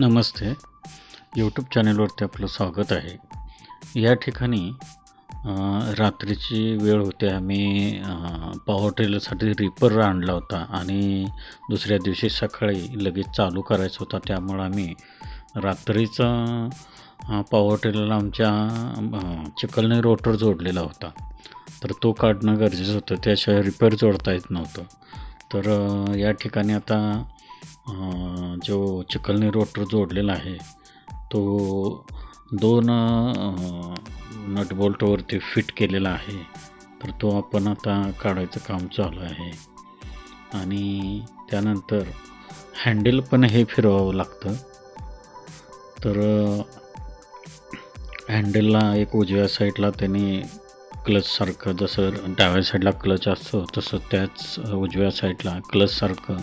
नमस्ते. YouTube चॅनलवरती आपलं स्वागत आहे. या ठिकाणी रात्रीची वेळ होते. आम्ही पॉवर ट्रेलरसाठी रिपर आणला होता आणि दुसऱ्या दिवशी सकाळी लगेच चालू करायचा होता. त्यामुळं आम्ही रात्रीचा पॉवर ट्रेलरला आमच्या चिखलने रोटर जोडलेला होता. तर तो काढणं गरजेचं होतं. त्याशिवाय रिपेअर जोडता येत नव्हतं. तर या ठिकाणी आता जो चिखलने रोटर जोडलेला आहे तो दोन नट बोल्टवरती फिट केलेला आहे. तर तो आपण आता काढायचं काम चालू आहे. आणि त्यानंतर हँडल पण हे फिरवावं लागतं. तर हँडलला एक उजव्या साईडला त्यांनी क्लचसारखं जसं डाव्या साईडला क्लच असतो तसं त्याच उजव्या साईडला क्लचसारखं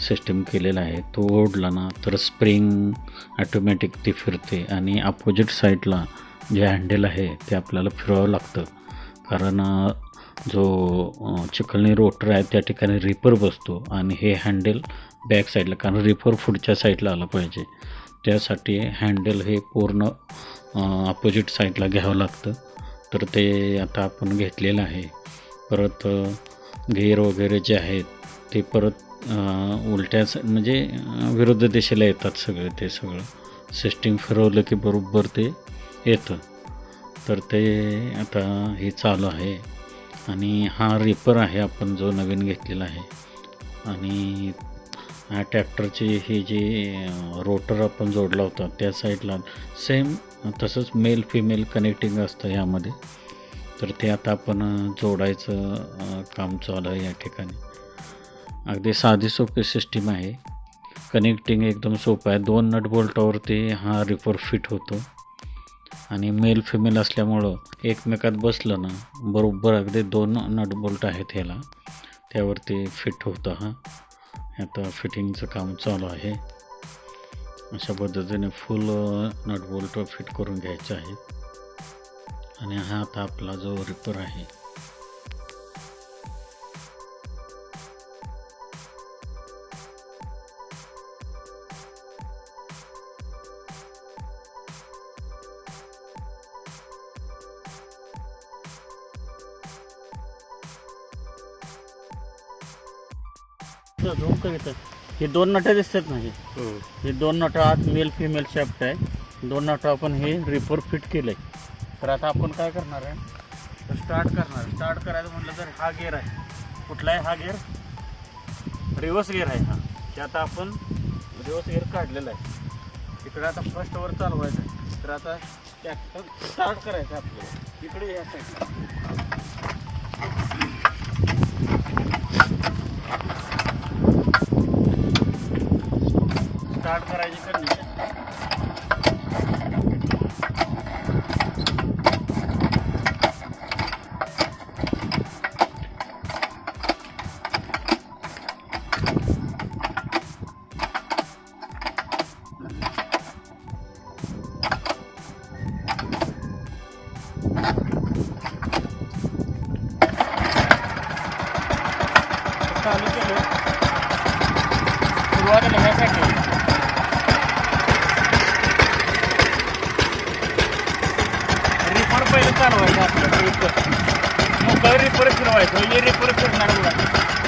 सिस्टम केलेला आहे. तो ओढला ना तर स्प्रिंग ॲटोमॅटिक ती फिरते आणि अपोजिट साईडला जे हँडल आहे ते आपल्याला फिरवावं लागतं. कारण जो चिखलनी रोटर आहे त्या ठिकाणी रिपर बसतो आणि हे हँडल बॅक साईडला कारण रिपर पुढच्या साईडला आलं पाहिजे. त्यासाठी हँडल हे पूर्ण अपोजिट साईडला घ्यावं लागतं. तर ते आता आपण घेतलेलं आहे. परत गेअर वगैरे जे आहेत ते परत उलट्याच म्हणजे विरुद्ध दिशेला येतात सगळे ते सगळं. सिस्टीम फिरवलं की बरोबर ते येतं. तर ते आता हे चालू आहे. आणि हा रिपर आहे आपण जो नवीन घेतलेला आहे. आणि ह्या ट्रॅक्टरची ही जी रोटर आपण जोडला होता त्या साईडला सेम तसंच मेल फिमेल कनेक्टिंग असतं ह्यामध्ये. तर ते आता आपण जोडायचं काम चालू आहे या ठिकाणी. अगदी साधी सोपी सिस्टीम आहे. कनेक्टिंग एकदम सोपं आहे. दोन नट बोल्टावरती हा रिपर फिट होतो. आणि मेल फिमेल असल्यामुळं एकमेकात बसलं ना बरोबर अगदी दोन नट बोल्ट आहेत ह्याला. त्यावरती फिट होतं हा. आता फिटिंगचं काम चालू आहे. अशा पद्धतीने फुल नट बोल्ट फिट करून घ्यायचे आहेत. आणि हा आता आपला जो रिपर आहे झोम करीत हे दोन नट दिसतात ना हे? हे दोन नट आत मेल फिमेल शेफ्ट आहे. दोन नट आपण हे रिपोर फिट केलंय. तर आता आपण काय करणार आहे? स्टार्ट करणार. स्टार्ट करायचं म्हटलं तर हा गेअर आहे. कुठला आहे हा गेअर रिवर्स गेअर आहे हा. ते आता आपण रिवर्स गेअर काढलेला आहे. इकडे आता फर्स्टवर चालवायचं आहे. तर आता ट्रॅक्टर स्टार्ट करायचं आहे आपल्याला. इकडे या साईडला स्टार्ट करायची पहिलं चालवायचं आपलं रिपर मग रिपर